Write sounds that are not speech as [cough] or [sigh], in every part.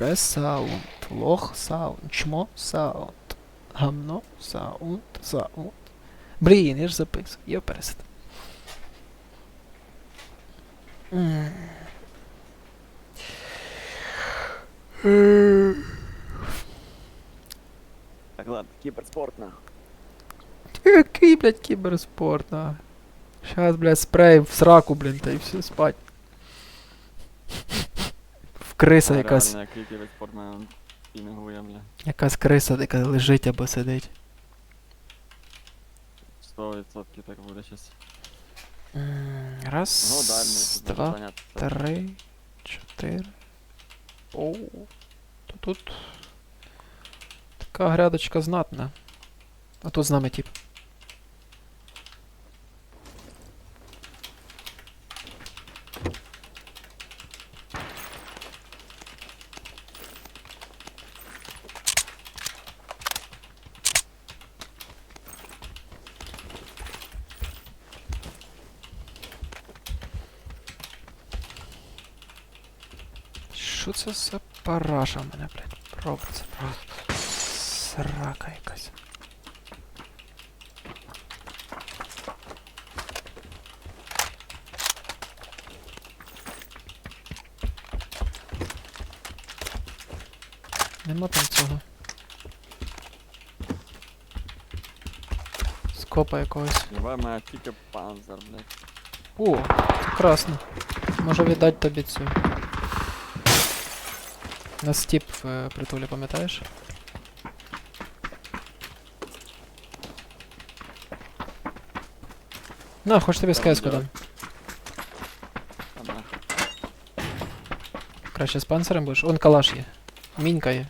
Прес саунд. Лох саунд. Чмо саунд. Гамно саунд. Саунд. Блін, я ж записав. Я пересад. Так, ладно, киберспорт нахуй. Який, блядь, кіберспорт, а? Щас, блядь, спрей в сраку, блін, та й все, спать. Криса якась. Реально, який киберспорт мене пінгує, бля. Якась криса, яка лежить або сидить. 100% так буде щас. М, Ну, Раз, далі, два, три, чотири. Оу. То тут. Така грядочка знатна. А тут з нами тип. Що це за параша в мене, блядь, робиться просто. Срака якась. Нема там цього. Скопа якогось. Єбай, мене тільки панзер, блядь. О, прекрасно. Можу віддати тобі цю. На стіп в е, притулі, пам'ятаєш? На, хоч тобі Там сказку де? дам. А, нахуй. Краще з панцирем будеш. Он калаш є. Мінька є.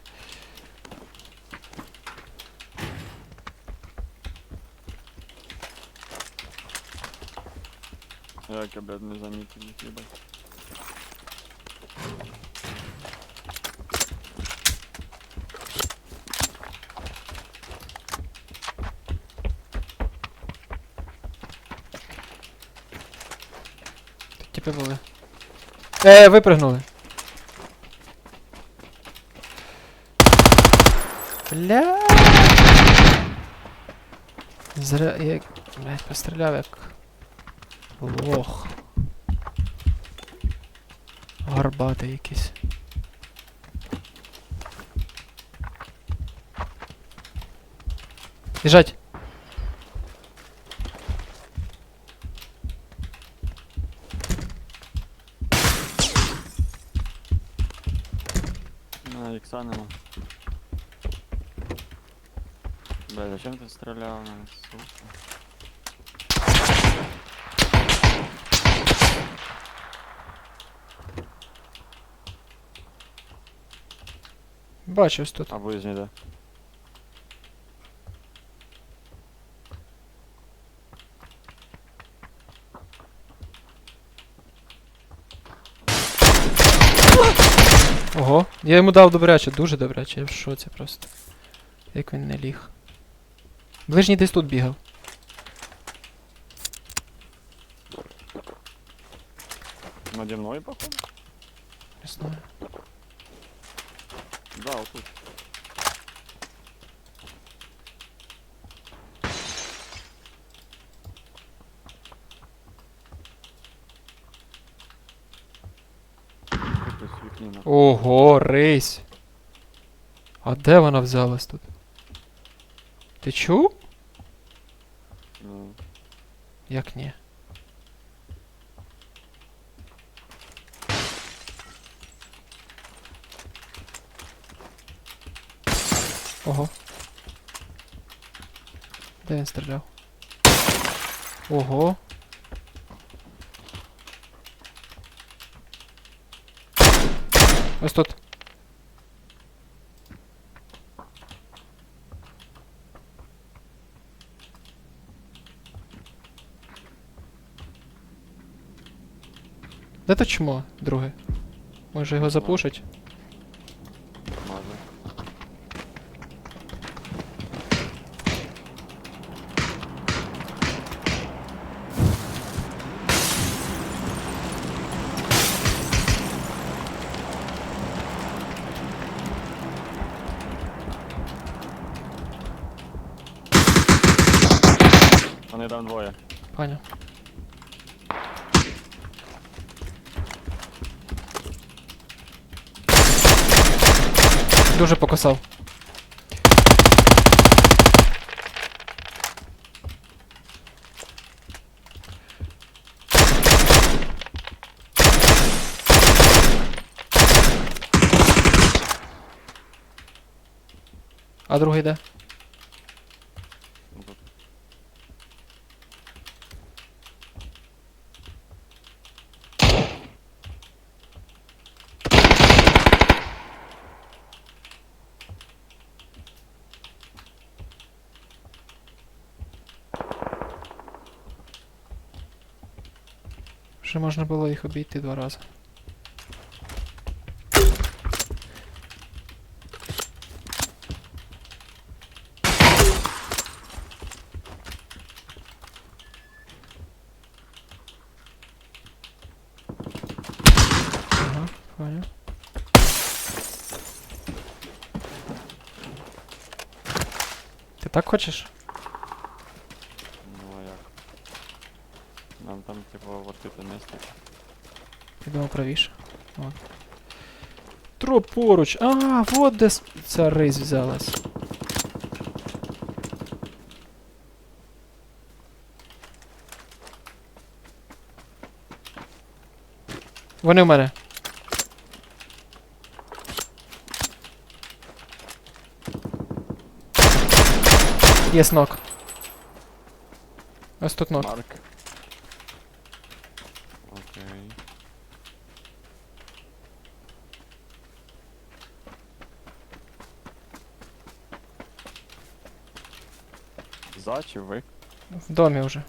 Як я, блядь, не замітив їх, Типи були. Е, випригнули. Бля. Зря як. Блять, постріляв як. Лох. Гарбатий якийсь. Біжать! На ікса нема. Бля, зачем ти стріляв на сука? Бачу ось тут. А ближній де? Ого, я йому дав добряче, дуже добряче, я в шоці просто. Як він не ліг. Ближній десь тут бігав. Наді мною, походу? Не знаю. Да, отут. Ого, рейс. А де вона взялась тут? Ти чув? Ну, Як ні? Ого. Де він стріляв? Ого. Ось тут. Де то чмо, друге? Може його запушить? Може. Вони там двоє. Понял. Дуже покосав. А другий де? Ну, тут. Ще можна було їх обійти два рази. Ага, так хочеш? Ну а як? Нам там, типу, от тут не. Я думав правіше. От. Троп поруч. А, вот де ця рись взялась. Вони в мене. Є нок. Ось тут нок. Марк. Окей. За чи ви? В домі вже.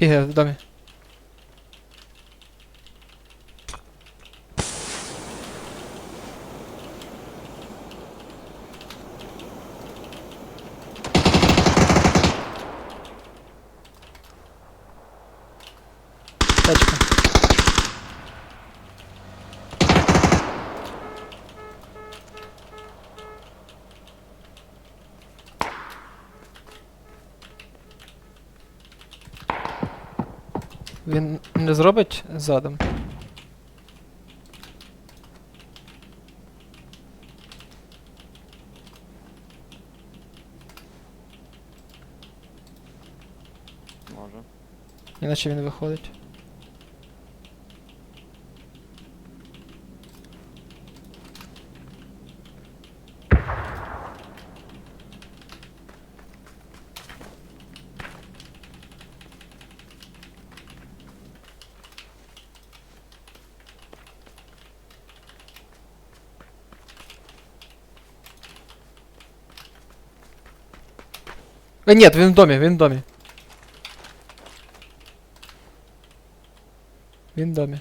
Бігає в Він не зробить задом. Може. Іначе він виходить. Е, ні, він в домі, він в домі. Він в домі.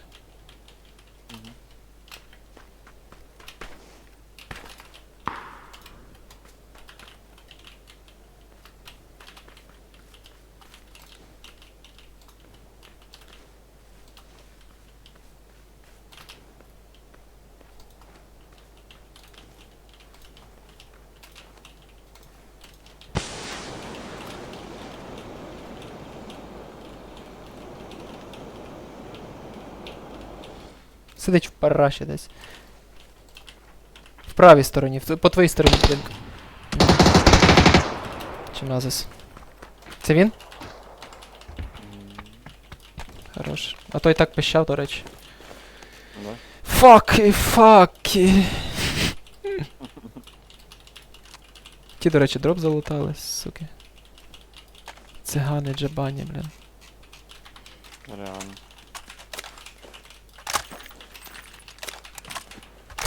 Сидить в параші десь. В правій стороні, по твоїй стороні, блін. Чи назис? Це він? Хорош. А той так пищав, до речі. Да? Факи, факи. Ті, до речі, дроп залутали, суки. Цигани, джабані, блін. Реально.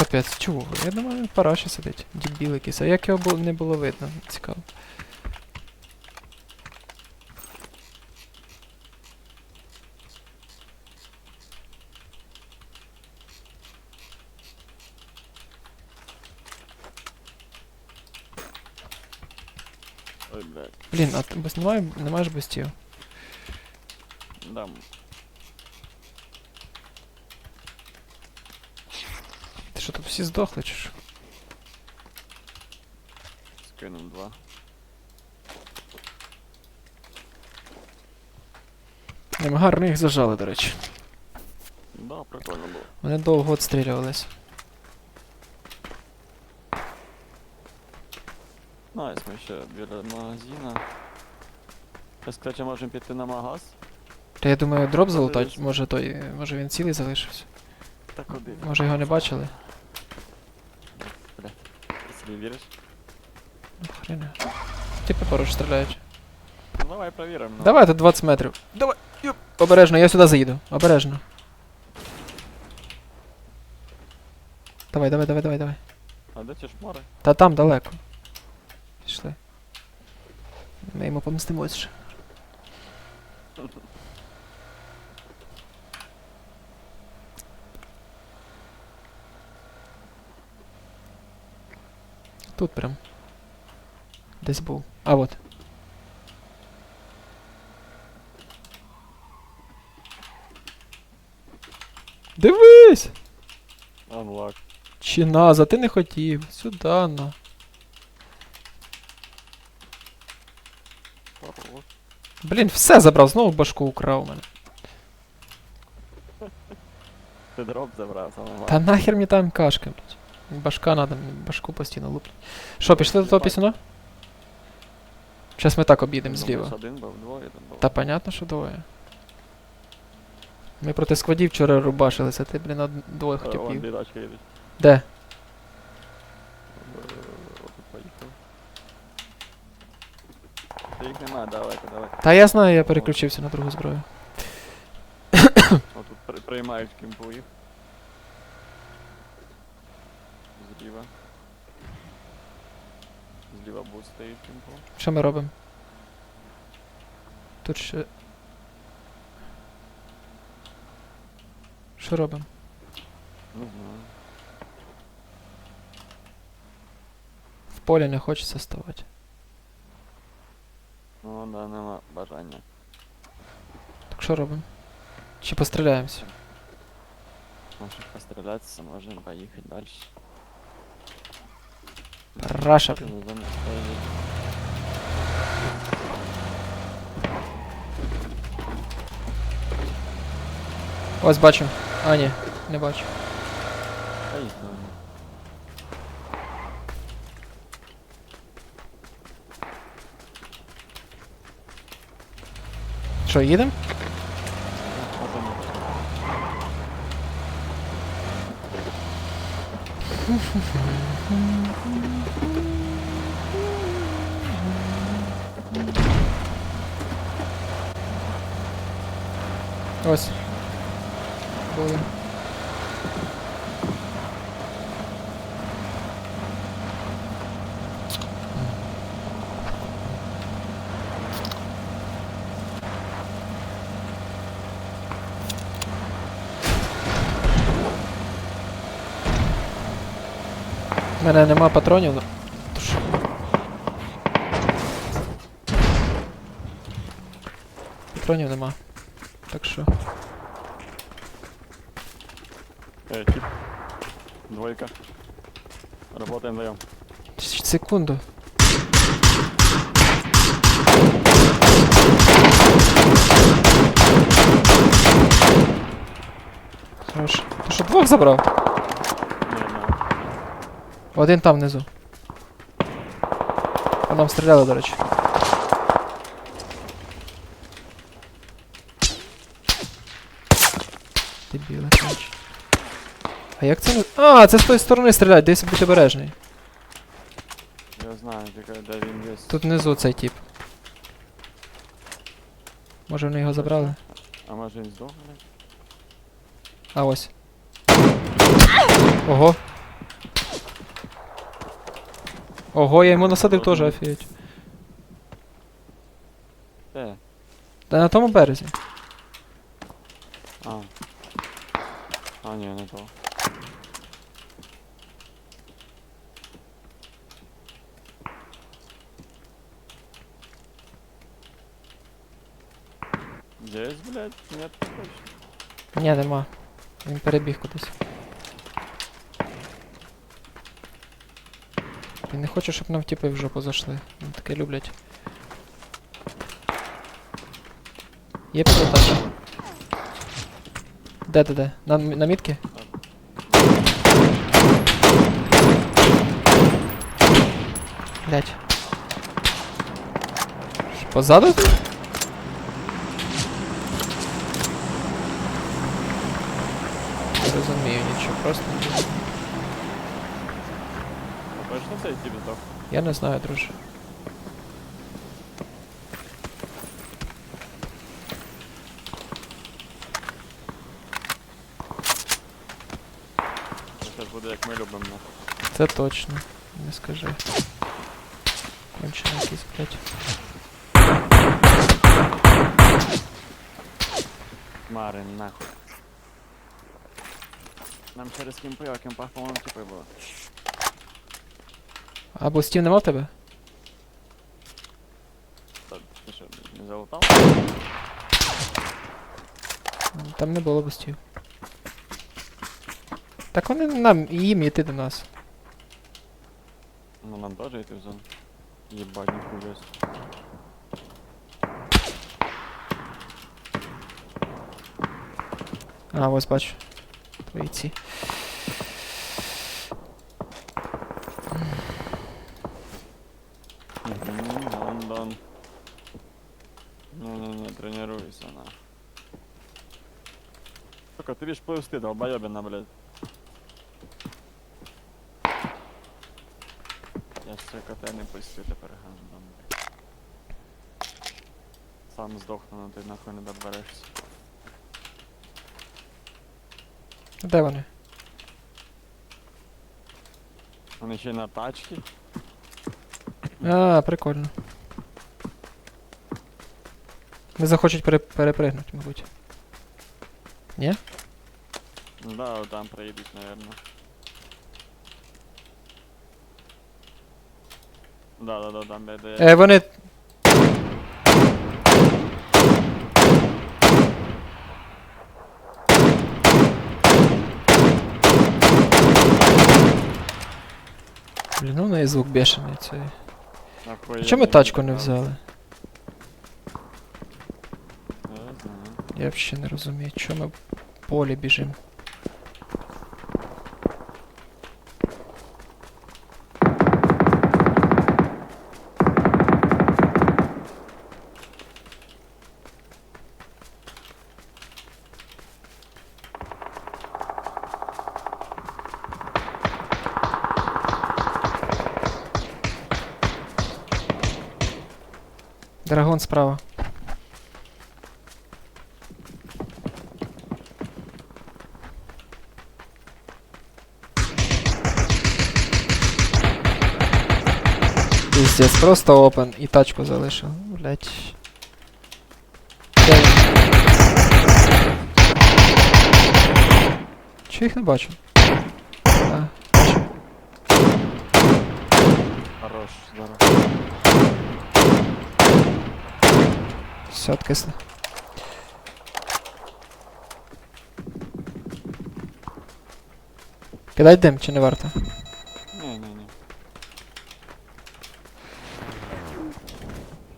Капець, чого? Я думаю, він параші сидить. Дібіл якийсь. А як його було, не було видно? Цікаво. Ой. Блін, а ти без немає, немає ж бустів? Да, Ти що тут всі здохли чи що? Скинем два. Не, ми гарно їх зажали, до речі. Да, прикольно було. Вони довго відстрілювались. Найс, ми ще біля магазина. Зараз, кстати, можемо піти на магаз. Та я думаю, дроп залутать, може той. Може він цілий залишився. Так куди? Може його не бачили? Віриш? Ну, хрена. Типи поруч стріляють. Ну давай провіримо. ну. Давай тут 20 метрів. Давай, юп. Обережно, я сюди заїду. Обережно. Давай, давай, давай, давай, давай. А де ті шмари? Та там далеко. Пішли. Ми йому помстимось ще. [laughs] Тут прям. Десь був. А от. Дивись! Unlock. Чиназа, ти не хотів. Сюда на. Блін, все забрав, знову башку украв у мене. Ти дроп забрав, Та нахер мені там кашка, блядь. Башка надо, башку постійно луплять. Що, пішли до того пісюна? Зараз ми так об'їдемо зліва. Було. Та понятно, що двоє. Ми проти складів вчора рубашилися, ти, блін, од... двоє Е, хотів пів. Де? Поїхав. Та їх нема, далеко, далеко. Та я знаю, я переключився на другу зброю. Отут при- приймають кімпу їх. Зліва. Зліва бус стоїть кімпу. Що ми робимо? Тут ще. Що робимо? Не знаю. В полі не хочеться ставати. Ну да, нема бажання. Так що робимо? Чи постріляємося? Може пострілятися, можемо поїхати далі. Раша? Ось бачу. А, ні, не бачу. Що, їдемо? Можемо. [laughs] Ось. Були. У мене нема патронів, ну. Патронів нема. Так що. Эй, тип. Двойка. Работаем вдвоем. Секунду. Хорош. Ти що, двох забрав? Не, не. Один там внизу. По нам стріляли, до речі. Дебіли, коротше. А як це не. А, це з тої сторони стріляють, десь будь обережний. Я знаю, тільки де він є. Тут внизу цей тип. Може вони його забрали? А може він здохне? А ось. Ого. Ого, я йому насадив теж, офігеть. Де? Та на тому березі. А. А, ні, не то. Здесь, блядь, нет. Ні, нема. Він перебіг кудись. Я не хочу, щоб нам тіпи в жопу зайшли. Вони таке люблять. Є пілотаж. Де, де, де? На, на мітки? Блять. Позаду? Просто точно цей тип здох? Я не знаю, друже. Це зараз буде як ми любимо. Це точно. Не скажи. Кончений якийсь, блядь. Мари, нахуй. Нам через кімпи, а кімпах, по-моєму, типи було. А бустів нема в тебе? Та, Ти що, не залутав? М, Там не було бустів. Так вони нам їм йти до нас. Ну нам теж йти в зону. Єбать, ніхуя. с- А, ось бачу. Твої ці. Мгм, Лондон. Не-не-не, тренируйся, на. Сука, ты видишь пливсти, долбоебина, блядь. Я сука, тебе не пустю тепер гандон, блядь. Сам здохну, но ти нахуй не доберешся. Де вони? Вони ще й на тачці. А, прикольно. Не захочуть пере перепригнути, мабуть. Ні? Ну да, там проїдуть, наверное. Да, да, да, там, де де. Е, вони. Неї звук бешений цей. Нахуй Чому ми тачку не взяли? Я взагалі не розумію, чому ми в полі біжимо. Драгон справа. Пиздец, просто опен і тачку залишив. Блять. Чого їх не бачу? А, бачу. Хорош, здорово. Все, откисли. Кидай дим, чи не варто? Не, не, не.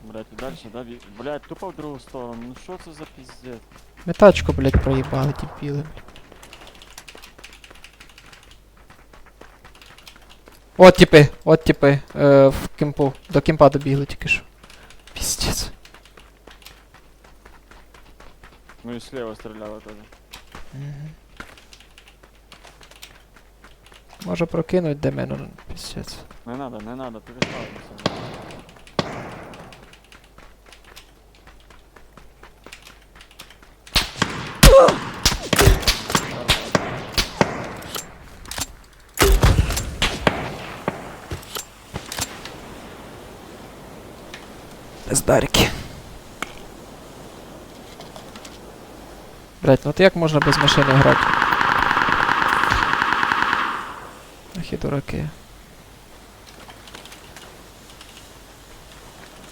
Блять, і дальше, да? ві- Блять, тупо в другу сторону. Ну що це за пиздец? Ми тачку, блять, проїбали, дебіли. От типи, от типи, е, в кемпу, до кемпа добігли тільки що. Піздець. Ну і слева стріляли теж. Мгм. Може прокинуть де мене, піздець. Не надо, не надо, переставимося. Бездарики. Блять, ну от як можна без машини грати? Ах і дураки.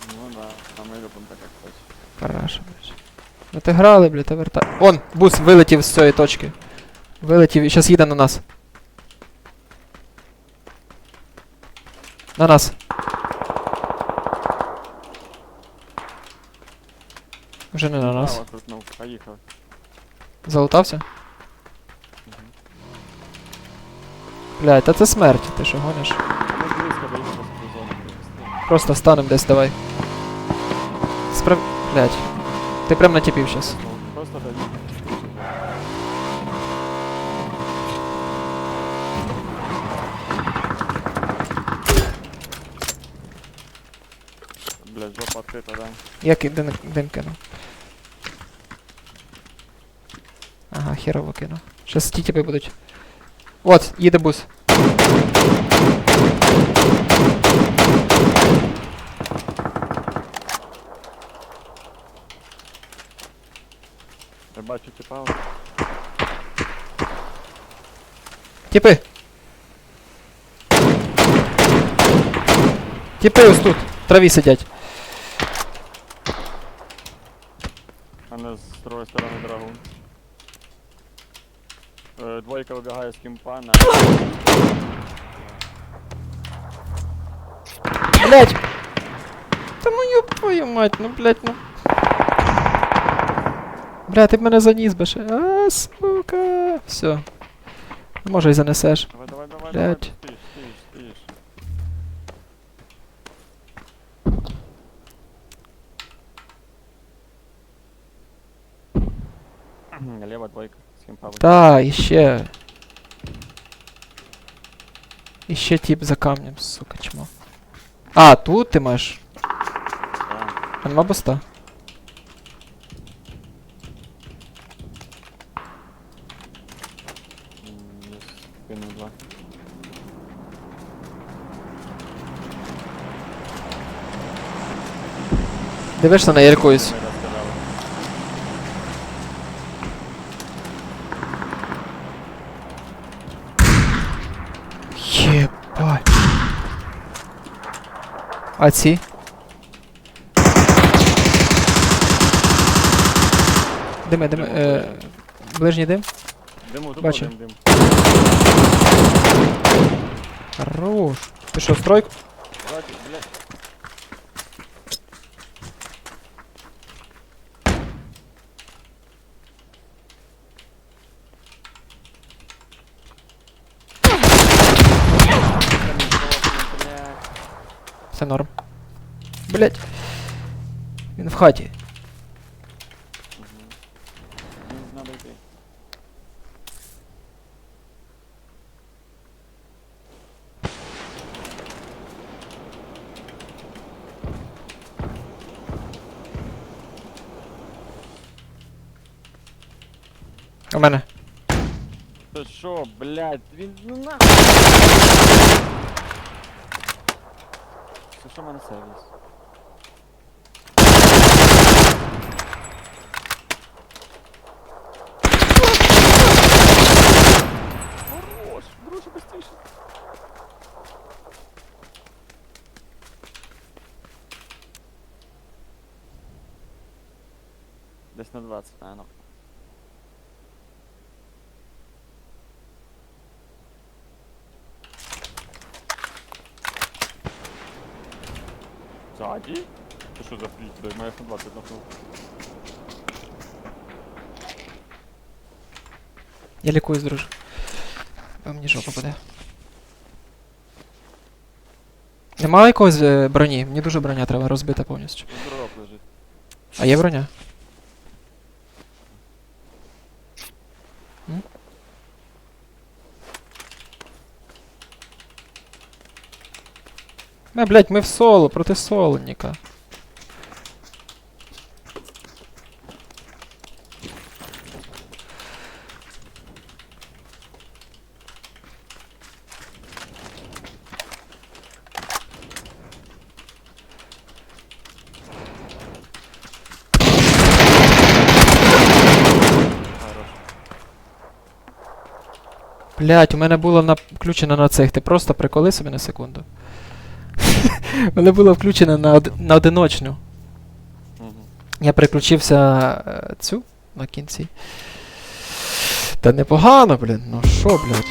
Ну да, а ми любимо так як хочеш. Параша, блять. Ну ти грали, блядь, та вертай. Он, бус вилетів з цієї точки. Вилетів і зараз їде на нас. На нас. Вже не на нас. Поїхав. Залутався? Блядь, та це смерть, ти що гониш? Просто станем десь давай. Справ... Блядь. Ти прям натіпів щас. Просто. Блядь, жопа открыта, да? Як і дим, дим кинув. Ага, херово кинув. Щас ті тіпи будуть. От, їде бус. Я бачу типа. Тіпи! Тіпи ось тут, в траві сидять. А не з другої сторони драгун. Е, Двойка вибігає з кімпа на. Блять! Та ну ёб твою мать, ну блять, ну. Бля, ти мене заніс би ще. А, сука. Все. Може й занесеш. Давай, давай, давай, давай, стиш, з кімпа. вибігає. Та, іще. Іще тип за камнем, сука, чмо. А, тут ти маєш. Да. А нема боста. М, Є спину два. Дивишся на якоюсь. А ці? Дими, дими, е, ближній дим. Диму, Бачу. дим, дим. Хорош. Ти що, в стройку? Все норм. Блять. Він в хаті. Мгм. Ну, Надо йти. У мене. Та що, блядь, він ну нахуй. Це що в мене сервіс? Хорош, друже, быстріше. Десь на 20, наверное. Ззаді? Це що за фліт? Дай моя 120 нахнув. Я лікуюсь, друже. Бо мені жопа буде. Немає якогось е, броні? Мені дуже броня треба розбита повністю. Здоров лежить. А є броня? Е, блядь, ми в соло, проти солоніка. Блять, у мене було включено на цих. Ти просто приколи собі на секунду. У була включена на, од... на одиночну. Я переключився е, цю на кінці. Та непогано, блін. Ну що, блядь.